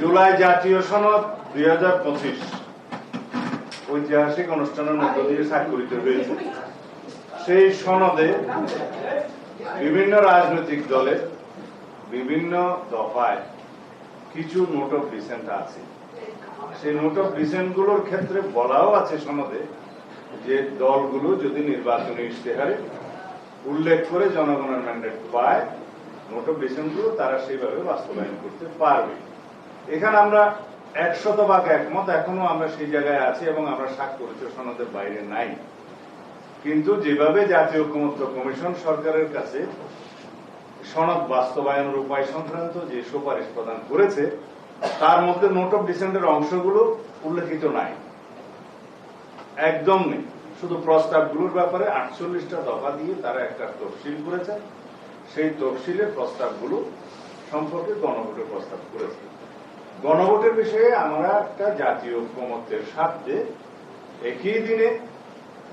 জুলাই জাতীয় সনদ দুই হাজার পঁচিশ। ঐতিহাসিক অনুষ্ঠানের মধ্য দিয়ে স্বাক্ষরিত হয়েছে। সেই সনদে বিভিন্ন রাজনৈতিক দলের বিভিন্ন দফায় কিছু নোট অফ ডিসেন্ট আছে। সেই নোট অফ ডিসেন্টগুলোর ক্ষেত্রে বলাও আছে সনদে যে দলগুলো যদি নির্বাচনী ইশতেহারে উল্লেখ করে জনগণের ম্যান্ডেট পায় নোট অফ ডিসেন্টগুলো তারা সেইভাবে বাস্তবায়ন করতে পারবে। এখানে আমরা একশত ভাগ একমত, এখনও আমরা সেই জায়গায় আছি এবং আমরা স্বাক্ষরিত সনদের বাইরে নাই। কিন্তু যেভাবে জাতীয় ঐক্যমত্য কমিশন সরকারের কাছে সনদ বাস্তবায়নের উপায় সংক্রান্ত যে সুপারিশ প্রদান করেছে, তার মধ্যে নোট অফ ডিসেন্টের অংশগুলো উল্লেখিত নাই। একদম নেই। শুধু প্রস্তাবগুলোর ব্যাপারে আটচল্লিশটা দফা দিয়ে তারা একটা তফসিল করেছে। সেই তফসিলের প্রস্তাবগুলো সম্পর্কে গণভোটের প্রস্তাব করেছে। গণভোটের বিষয়ে আমরা একটা জাতীয় ঐক্যমত্যের স্বার্থে একই দিনে,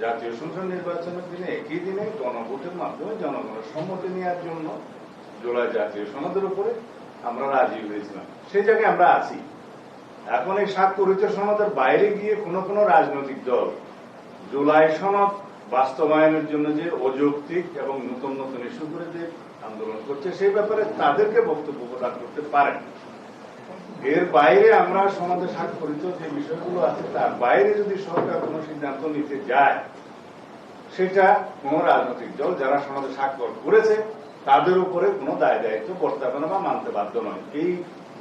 জাতীয় সংসদ নির্বাচনের দিনে একই দিনে গণভোটের মাধ্যমে জনগণের সম্মতি নেওয়ার জন্য জুলাই জাতীয় সনদের উপরে আমরা রাজি হয়েছিলাম। সেই জায়গায় আমরা আছি। এখন এই স্বাক্ষরিত সনদের বাইরে গিয়ে কোন কোন রাজনৈতিক দল জুলাই সনদ বাস্তবায়নের জন্য যে অযৌক্তিক এবং নতুন নতুন ইস্যু করে যে আন্দোলন করছে, সেই ব্যাপারে তাদেরকে বক্তব্য প্রদান করতে পারেন। এর বাইরে আমরা সমাজে স্বাক্ষরিত যে বিষয়গুলো আছে, তার বাইরে যদি সরকার কোনো সিদ্ধান্ত নিতে যায়, সেটা কোন রাজনৈতিক দল যারা সমাজে স্বাক্ষর করেছে, তাদের উপরে কোনো দায় দায়িত্ব বর্তাবে না বা মানতে বাধ্য নয়। এই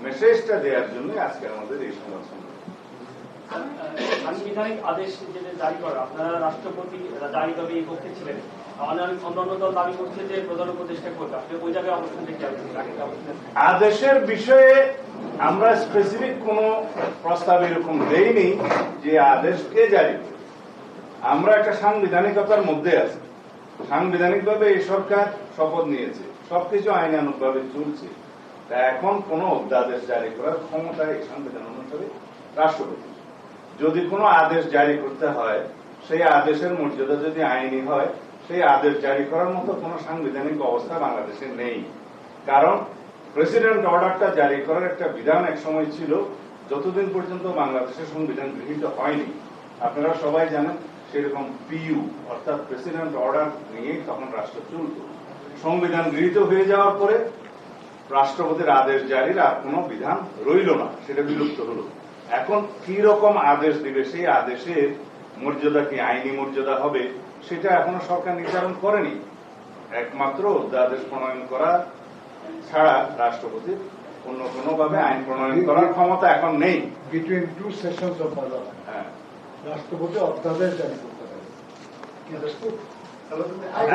মেসেজটা দেওয়ার জন্য আজকে আমাদের এই সম্মেলন। সাংবিধানিক আদেশ যেটা জারি করা, আপনারা রাষ্ট্রপতি জারি দাবি পক্ষে ছিলেন। আদেশের বিষয়ে আমরা স্পেসিফিক কোন প্রস্তাব এরকম দেইনি যে আদেশ কে জারি আমরা একটা সাংবিধানিকতার মধ্যে আছি। সাংবিধানিকভাবে এই সরকার শপথ নিয়েছে। সবকিছু আইনানুগ ভাবে চলছে। তা এখন কোন অধ্যাদেশ জারি করার ক্ষমতা এই সংবিধান অনুসারে রাষ্ট্রপতি। যদি কোনো আদেশ জারি করতে হয়, সেই আদেশের মর্যাদা যদি আইনি হয় সেই আদেশ জারি করার মতো কোনো সাংবিধানিক অবস্থা বাংলাদেশে নেই। কারণ প্রেসিডেন্ট অর্ডারটা জারি করার একটা বিধান এক সময় ছিল, যতদিন পর্যন্ত বাংলাদেশের সংবিধান গৃহীত হয়নি। আপনারা সবাই জানেন, সেরকম পিইউ অর্থাৎ প্রেসিডেন্ট অর্ডার নিয়েই তখন রাষ্ট্র চলত। সংবিধান গৃহীত হয়ে যাওয়ার পরে রাষ্ট্রপতির আদেশ জারির আর কোনো বিধান রইল না, সেটা বিলুপ্ত হলো। এখন কি রকম আদেশ দিবে সেই আদেশের মর্যাদা কি আইনি মর্যাদা হবে সেটা এখনও সরকার নির্ধারণ করেনি। একমাত্র অধ্যাদেশ প্রণয়ন করা ছাড়া রাষ্ট্রপতির অন্য কোনো ভাবে আইন প্রণয়ন করার ক্ষমতা এখন নেই। Between two sessions of parliament, হ্যাঁ। রাষ্ট্রপতি অধ্যাদেশ জারি করতে পারে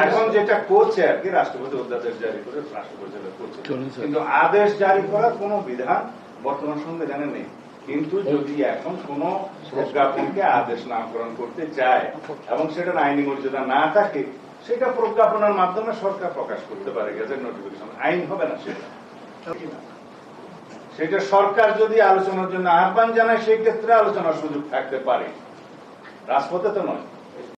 এখন যেটা করছে আর কি রাষ্ট্রপতি অধ্যাদেশ জারি করে রাষ্ট্রপতি করছে। কিন্তু আদেশ জারি করার কোনো বিধান বর্তমান সংবিধানে নেই। কিন্তু যদি এখন কোন প্রজ্ঞাপনকে আদেশ নামকরণ করতে চায় এবং সেটার আইনি মর্যাদা না থাকে, সেটা প্রজ্ঞাপনের মাধ্যমে সরকার প্রকাশ করতে পারে গেজেট নোটিফিকেশন। আইন হবে না সেটা। সেটা সরকার যদি আলোচনার জন্য আহ্বান জানায়, সেই ক্ষেত্রে আলোচনার সুযোগ থাকতে পারে। রাজপথে তো নয়।